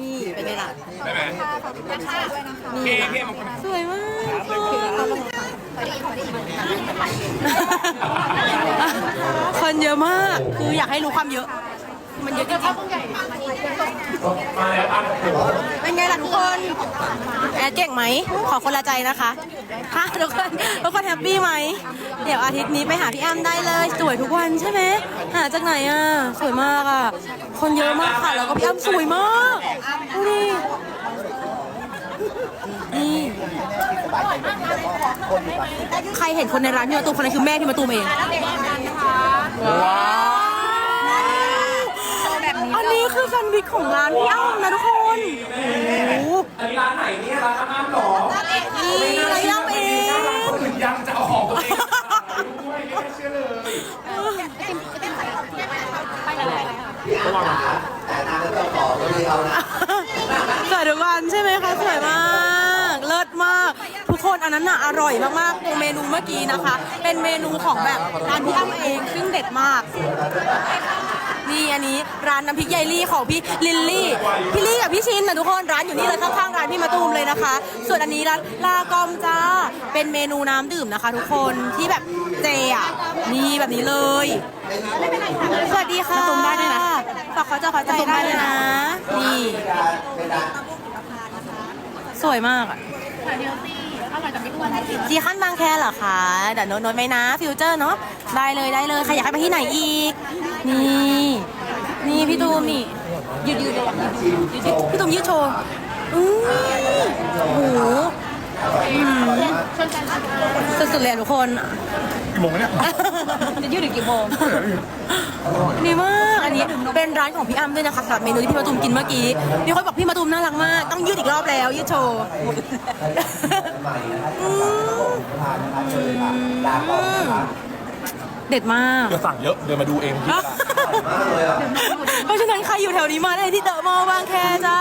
นี่เป็นไงล่ะได้ไหมนี่ค่ะสวยมากคนเยอะมาก คืออยากให้รู้ความเยอะ มันเยอะจริงๆมาแล้วอะเป็นไงล่ะทุกคน แอดเก่งไหม ขอคนละใจนะคะค่ะทุกคนทุกคนแฮปปี้ไหม เดี๋ยวอาทิตย์นี้ไปหาพี่อ้ำได้เลย สวยทุกวันใช่ไหม หาจากไหนอะ สวยมากอะ คนเยอะมากค่ะ แล้วก็พี่อ้ำสวยมากดูดินี่ใครเห็นคนในร้านพี่มาตูมคนนั้นคือแม่พี่มาตูมเอง ว้าว อันนี้คือแซนด์วิชของร้านพี่อ้ำนะทุกคนโอ้โหอันนี้ ร้านไหนเนี่ยร้านอาหารหรอนี่ร้านพี่อ้ำเองคนอื่นยังจะเอาของตัวเองด้วยไม่เชื่อเลยสวยทุกวันใช่ไหมคะสวยมาก เลิศมาก ทุกคนอันนั้นน่ะอร่อยมากๆตัวเมนูเมื่อกี้นะคะ เป็นเมนูของแบบร้านพี่อ้ำเองซึ่งเด็ดมาก นี่อันนี้ร้านน้ำพริกยายลี่ของพี่ลิลลี่ พี่ลี่กับพี่ชินนะทุกคนร้านอยู่นี่เลยข้างๆร้านพี่มาตูมเลยนะคะ ส่วนอันนี้ร้านลากอมจ้าเป็นเมนูน้ำดื่มนะคะ ทุกคนที่แบบเจอะนี่แบบนี้เลยสวัสดีค่ะมาตูมได้ด้วยนะฝากเขาจะขอใจได้เลยนะ นี่สวยมากอะจีขั้นบางแคเหรอคะเดี๋ยวโน้ตโน้ตไหมนะฟิวเจอร์เนาะได้เลยได้เลยใครอยากให้ไปที่ไหนอีก นี่ นี่พี่ตูมนี่ยืดยืดเลยอะยืดยืดพี่ตูมยืดโชว์อู้โอ้โหอืมสุดๆเลยอะทุกคน กี่โมงเนี่ย จะยืดถึงกี่โมง ดีมากอันนี้เป็นร้านของพี่อ้ำด้วยนะคะสำหรับเมนูที่พี่มาตูมกินเมื่อกี้มีคนบอกพี่มาตูมน่ารักมากต้องยืดอีกรอบแล้วยืดโชว์อืม เด็ดมาก เดี๋ยวสั่งเยอะเดินมาดูเองพี่ เพราะฉะนั้นใครอยู่แถวนี้มาได้ที่เดอะมอลล์บางแคจ้า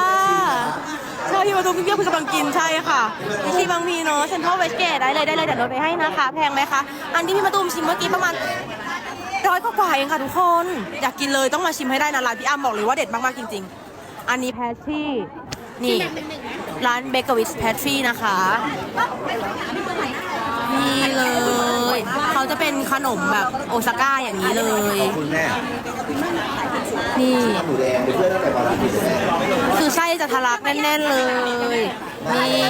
ใช่พี่มาตูมพี่เพียวคือกำลังกินใช่ค่ะที่ที่บางพีเนาะเซ็นทรัลเวสเกตได้เลยได้เลยเดี๋ยวลดไปให้นะคะ แพงไหมคะ อันที่พี่มาตูมชิมเมื่อกี้ประมาณร้อยกว่าๆเองค่ะทุกคน อยากกินเลยต้องมาชิมให้ได้นะร้านพี่อ้ำบอกเลยว่าเด็ดมากๆจริง ๆ อันนี้แพชชี่นี่ร้านเบเกอร์วิสแพชชี่นะคะ นี่เลย เขาจะเป็นขนมแบบโอซาก้าอย่างนี้เลย คุณแม่นี่ หมูแดงเป็นเพื่อนตั้งแต่วันที่สิบแปดคือไส้จะทะลักแน่นๆเลย นี่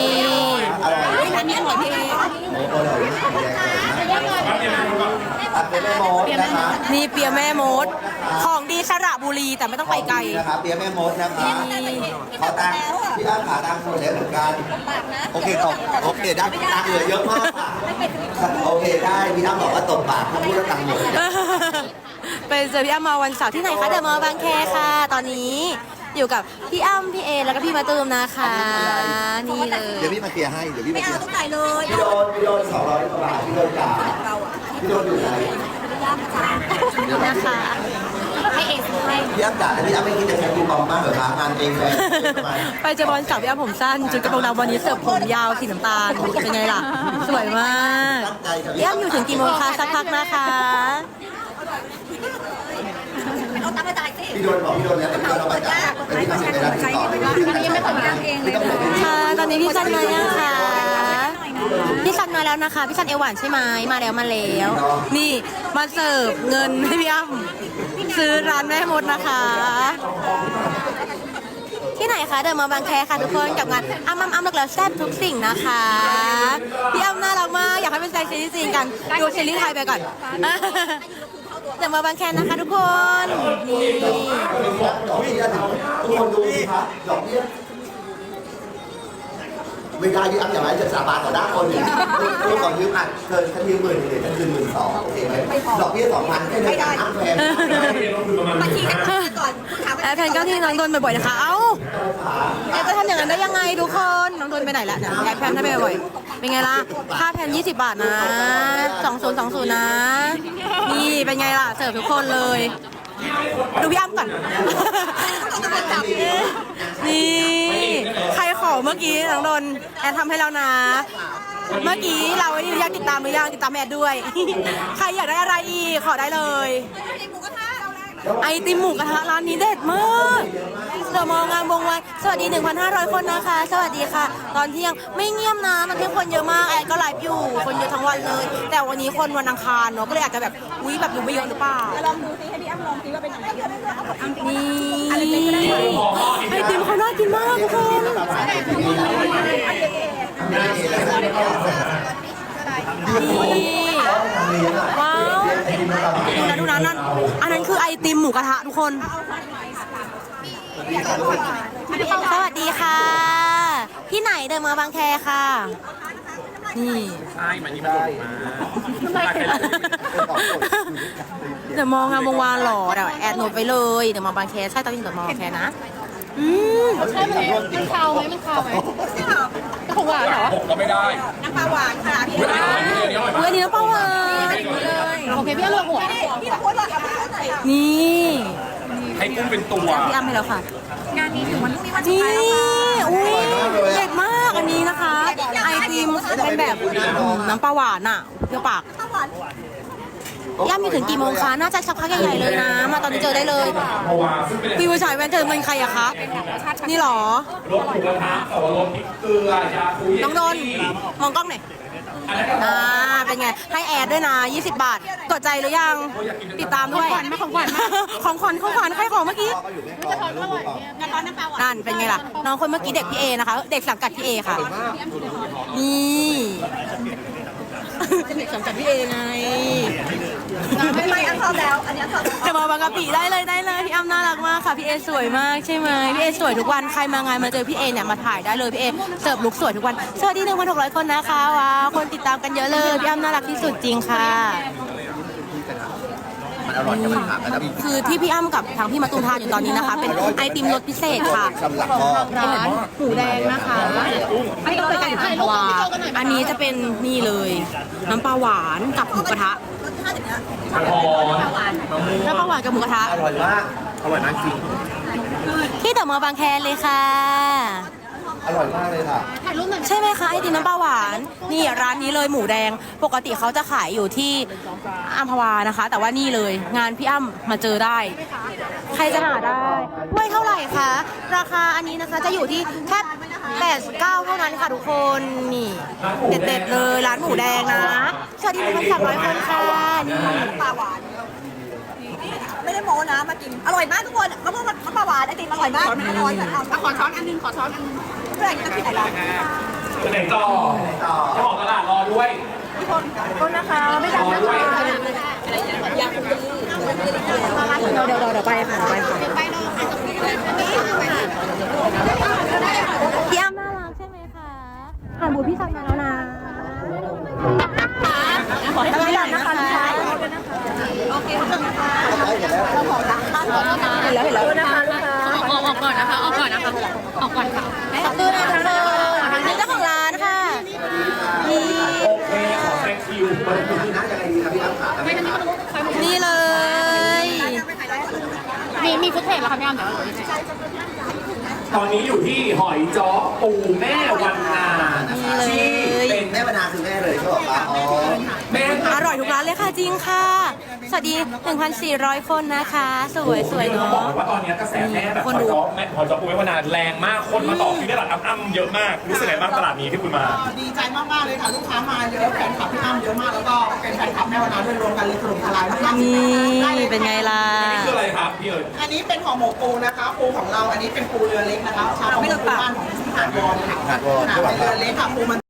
อร่อยอันนี้อร่อยพี่เอโอ้โหอร่อยหมูแดงตัดเป็นแม่มดนะคะ นี่เปียแม่มด ของดีสระบุรีแต่ไม่ต้องไปไกลนะครับเปียแม่มดนะคะขอตังค์พี่อ้ำขาตังค์หมดแล้วเหมือนกันโอเคตบโอเคได้ตังค์เหลือเยอะมากค่ะโอเคได้พี่อ้ำบอกว่าตบปากเขาพูดแล้วตังค์หมดไปเจอพี่อ้ำมาวันเสาร์ที่ไหนคะเดอะมอลล์บางแคค่ะ ตอนนี้อยู่กับพี่อ้ำพี่เอ แล้วก็พี่มาตูมนะคะนี่เลเดี๋ยวยพี่มาเคลียร์ให้เดี๋ยวพี่มาเคลียร์พี่โดนพี่โดนสองร้อยกว่าบาทพี่โดนจ่ายพี่โดนอยู่ไหน นะคะ พี่อ้ำจ่ายแล้วพี่อ้ำไม่คิดจะใช้คูปองมากเหรอคะงานเองเลยประมาณไปเจอบอลเสาร์พี่อ้ำผมสั้น จุดกระโปรงดำวันนี้เสิร์ฟผมยาวสีน้ำตาลเป็นไงล่ะ สวยมากพี่อ้ำอยู่ถึงกี่โมงคะสักพักนะคะพี่โดนบอกพี่โดนแล้วแต่พี่โดนเอาไปจ่ายแต่พี่มาเช็คได้ติดต่อยังไม่ผมยังเองเลยค่ะ ตอนนี้พี่ซันมายังคะพี่ซันมาแล้วนะคะ พี่ซันเอวหวานใช่ไหมมาแล้วมาแล้ว นี่มาเสิร์ฟเงินให้พี่อ้ำ ซื้อร้านแม่มดนะคะ ที่ไหนคะเดินมาบางแคค่ะทุกคนกับงานอ้ำอ้ำอ้ำเลิกแล้วแซ่บทุกสิ่งนะคะพี่อ้ำน่ารักมากอยากให้เป็นแฟนซีรีส์จริงกันดูซีรีส์ไทยไปก่อนเดินมาบางแคนะคะทุกคนนี่ ทุกคนดูสิครับดอกเบี้ย ไม่ได้ที่อัพอย่างไรจะสาบานต่อหน้าคนอื่นทุกคนยืมอะเกินฉันยืมหมื่นเดี๋ยวฉันคืนหมื่นสองโอเคไหมดอกเบี้ยสองพันแค่เดือนการอัพแพงบางทีก็แอร์แพนเก้าที่น้องโดนบ่อยๆนะคะ เอ้าแอร์จะทำอย่างนั้นได้ยังไงทุกคน น้องโดนไปไหนละเนี่ยแอร์แพนให้ไปบ่อยๆเป็นไงล่ะ ค่าแพน20 บาทนะ2020นะ นี่เป็นไงล่ะ เสิร์ฟทุกคนเลย ดูพี่อ้ำก่อน นี่ ใครขอเมื่อกี้น้องโดนแอร์ทำให้แล้วนะ เมื่อกี้เราอยากติดตามหรือยังติดตามแอดด้วย ใครอยากได้อะไรอีกขอได้เลย ไอติมหมูกระทะร้านนี้เด็ดมากเดอะมองงามวงวันสวัสดี 1,500 คนนะคะ สวัสดีค่ะ ตอนเที่ยงไม่เงียบนะตอนเที่ยงคนเยอะมากแอนก็ไลฟ์อยู่คนเยอะทั้งวันเลย แต่วันนี้คนวันอังคารเนาะก็เลยอาจจะแบบ อุ้ยแบบดูไม่เยอะหรือเปล่าลองดูซิให้พี่อ้ำลองซิว่าเป็นยังไงนี่ไอติมเขาน่ากินมากทุกคนนี่ว้าวดูนะดูนะนั่นอันนั้นคือไอติมหมูกระทะทุกคน สวัสดีค่ะ ที่ไหนเดินมาบางแคค่ะ นี่ ใช่มันนี่มันหลุดมาเดี๋ยวมองงามวงวานหรอเดี๋ยวแอดโน้ตไปเลย เดี๋ยวมาบางแคใช่ตอนนี้เดี๋ยวมาบางแคนะ อืมใช่ไหมมันคาวไหมมันคาวไหมของหวานเหรอผมก็ไม่ได้น้ำปลาหวานค่ะพี่เฮ้ยอันนี้อร่อยเฮ้ยอันนี้น้ำปลาหวานโอเคพี่อ้ำลองหัวพี่ตะโกนบอกกับพี่หน่อยค่ะนี่ให้กุ้งเป็นตัวพี่อ้ำให้แล้วค่ะ งานนี้ถึงวันพรุ่งนี้วันสุดนี่ท้ายแล้วค่ะอุ้ยเด็ดมากอั นนี้นะคะไอติมเป็นแบบน้ำปลาหวานอะเปรี้ยวปากน้ำหวานย่ามีถึงกี่โมงคะ น่าจะสักพักใหญ่ๆเลยนะ มาตอนนี้เจอได้เลยเพราะว่าซึ่งเป็นปีวฉายแวนเจอเป็นใครอะคะ นี่เหรอรสหมูกระทะแต่ว่ารสพริกเกลือยาคุยน้องนนท์มองกล้องหน่อย อ่า เป็นไง ให้แอดด้วยนะ 20 บาท กดใจหรือยัง ติดตามด้วย ของขวัญของขวัญของขวัญใครของเมื่อกี้งั้นร้อนน้ำปลาหวานนั่นเป็นไงล่ะ น้องคนเมื่อกี้เด็กพี่เอนะคะ เด็กสังกัดพี่เอค่ะ นี่ เด็กสังกัดพี่เอไงไม่ไม่อันชอบแล้ว อันนี้อันชอบแล้วจะมาบางกะปิได้เลยได้เลยพี่อ้ำน่ารักมากค่ะพี่เอสวยมากใช่ไหมพี่เอสวยทุกวันใครมางานมาเจอพี่เอเนี่ยมาถ่ายได้เลยพี่เอเสิร์ฟลุคสวยทุกวันสวัสดีหนึ่งพันหกร้อยคนนะคะว้าวคนติดตามกันเยอะเลยพี่อ้ำน่ารักที่สุดจริงค่ะมัน อร่อยกับมันหักนะพี่คือที่พี่อ้ำกับทางพี่มาตูมทานอยู่ตอนนี้นะคะ เป็นไอติมรสพิเศษค่ะสำหรับพ่อร้านหมูแดงนะคะอันนี้ก็เป็นไก่พันธุ์วาอันนี้จะเป็นนี่เลย น้ำปลาหวานกับหมูกระทะรสชาติอย่างเงี้ยกระท้อนน้ำปลาหวานกับหมูกระทะอร่อยมากอร่อยมากจริงที่เดอะมอลล์บางแคเลยค่ะ อร่อยมากเลยค่ะใช่ไหมคะไอติมน้ำปลาหวาน นี่ร้านนี้เลยหมูแดง ปกติเขาจะขายอยู่ที่อัมพวานะคะ แต่ว่านี่เลย งานพี่อ้ำมาเจอได้ ใครจะหาได้ถ้วยเท่าไหร่คะ ราคาอันนี้นะคะจะอยู่ที่แค่89เท่านั้นค่ะทุกคนนี่เด็ดๆเลยร้านหมูแดงนะสวัสดีหนึ่งพันสามร้อยคนค่ะนี่น้ำปลาหวาน ไม่ได้โม้นะมากิน อร่อยมากทุกคนมะม่วงน้ำปลาหวานไอติมอร่อยมากอร่อยแต่เอาขอช้อนอันนึงขอช้อนอันนึง เพื่อนจะกินไหนล่ะไปไหนต่อเจ้าของตลาดรอด้วยคนนะคะไม่ทำนะคะเดี๋ยวเดี๋ยวเดี๋ยวไปค่ะไปค่ะพี่อ้ำน่ารักใช่ไหมคะผ่านบูธพี่ซันมาแล้วนะขอให้ทุกอย่างนะคะโอเคขอบคุณค่ะได้เห็นแล้วเห็นแล้วเห็นแล้วนะคะลูกค้าออกออกก่อนนะคะออกก่อนนะคะออกก่อนค่ะ ขอบคุณนะคะนี่เจ้าของร้านค่ะนี่โอเคขอแซงคิวน่าจะไรดีครับพี่อ้ำขานี่เลย มีมีฟุตเทจแล้วค่ะพี่อ้ำเดี๋ยวตอนนี้อยู่ที่หอยจ้อปูแม่ จริงค่ะ สวัสดี 1,400 คนนะคะ สวยสวยต้องเนาะ บอกเลยว่าตอนนี้กระแสแม่แบบหคอนยดูจ้อแม่หอยจ้อปูแม่วันนาแรงมากคนมาต่อคิวได้หลักอ้ำๆเยอะมากรู้สึกไงบ้างตลาดนี้ที่คุณมา ดีใจมากๆเลยค่ะ ลูกค้ามาเยอะแฟนคลับพี่อ้ำเยอะมากแล้วก็เป็นแฟนคลับแม่วันนาด้วยรวมกันเลยถล่มทลายมากๆนี่เป็นไงล่ะ นี่คืออะไรครับพี่เอ๋ยอันนี้เป็นห่อหมกปูนะคะปูของเราอันนี้เป็นปูเรือเล็กนะคะชาวประมงพื้นบ้านของหาดวอนค่ะหาดวอนเป็นเรือเล็กค่ะปูมัน